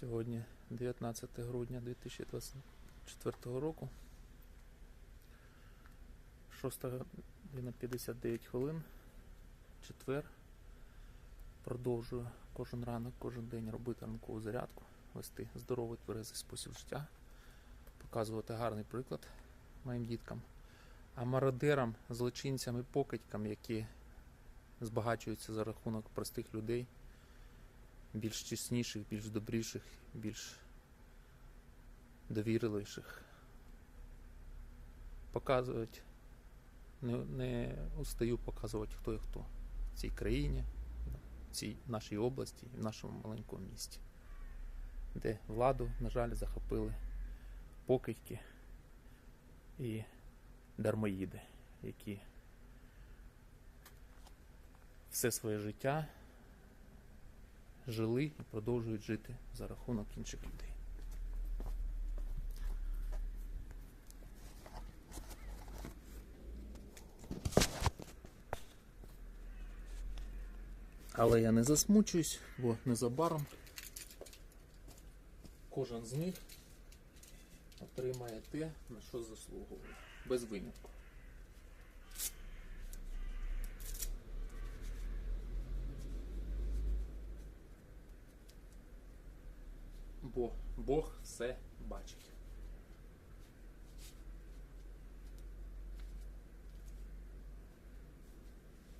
Сьогодні 19 грудня 2024 року. 6 година 59 хвилин. Четвер. Продовжую кожен ранок, кожен день робити ранкову зарядку, вести здоровий тверезий спосіб життя, показувати гарний приклад моїм діткам. А мародерам, злочинцям і покидькам, які збагачуються за рахунок простих людей, більш чесніших, більш добріших, більш довірливіших. Показувати, не, не устаю показувати, хто і хто. В цій країні, в цій нашій області, в нашому маленькому місті, де владу, на жаль, захопили покидьки і дармоїди, які все своє життя жили і продовжують жити за рахунок інших людей. Але я не засмучуюсь, бо незабаром кожен з них отримає те, на що заслуговує. Без винятку. Бо Бог все бачить.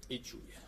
І чує.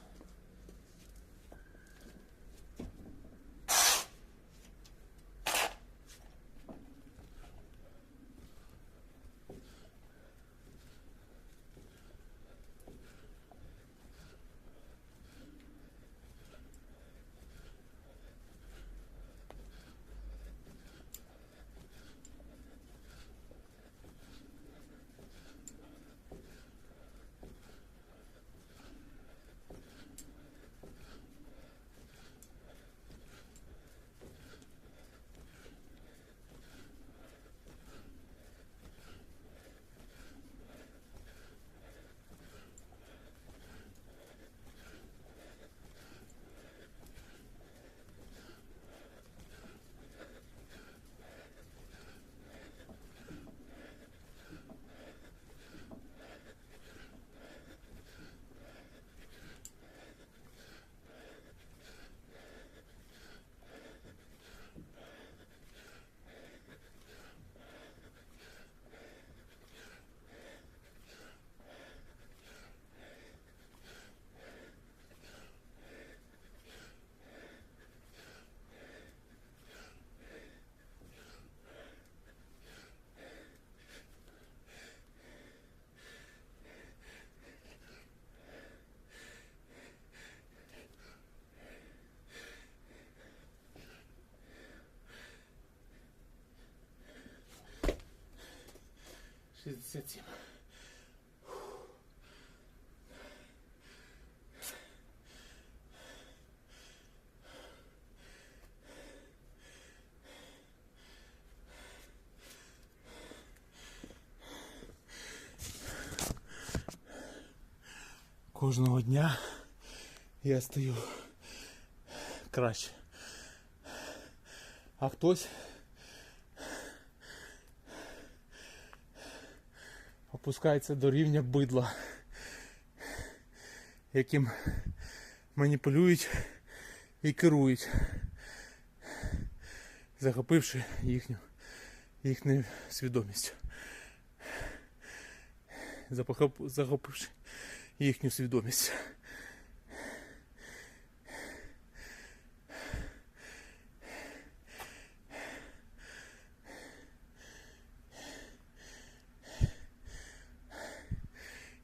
Шістдесят сім. Кожного дня я стаю краще. А хтось опускається до рівня бидла, яким маніпулюють і керують, захопивши їхню, їхню свідомість. Захопивши їхню свідомість.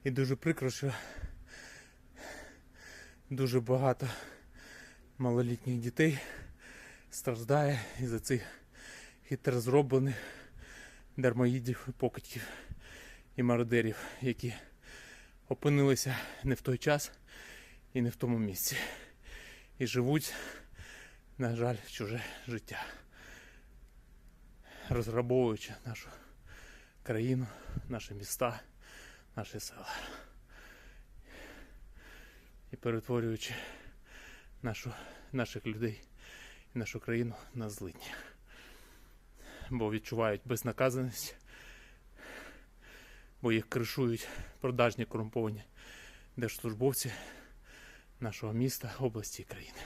І дуже прикро, що дуже багато малолітніх дітей страждає із-за цих хитро зроблених дармоїдів, і покидьків і мародерів, які опинилися не в той час і не в тому місці. І живуть, на жаль, чуже життя, розграбовуючи нашу країну, наші міста наші села. І перетворюючи нашу, наших людей і нашу країну на злидні. бо відчувають безнаказаність, бо їх кришують продажні корумповані держслужбовці нашого міста, області і країни.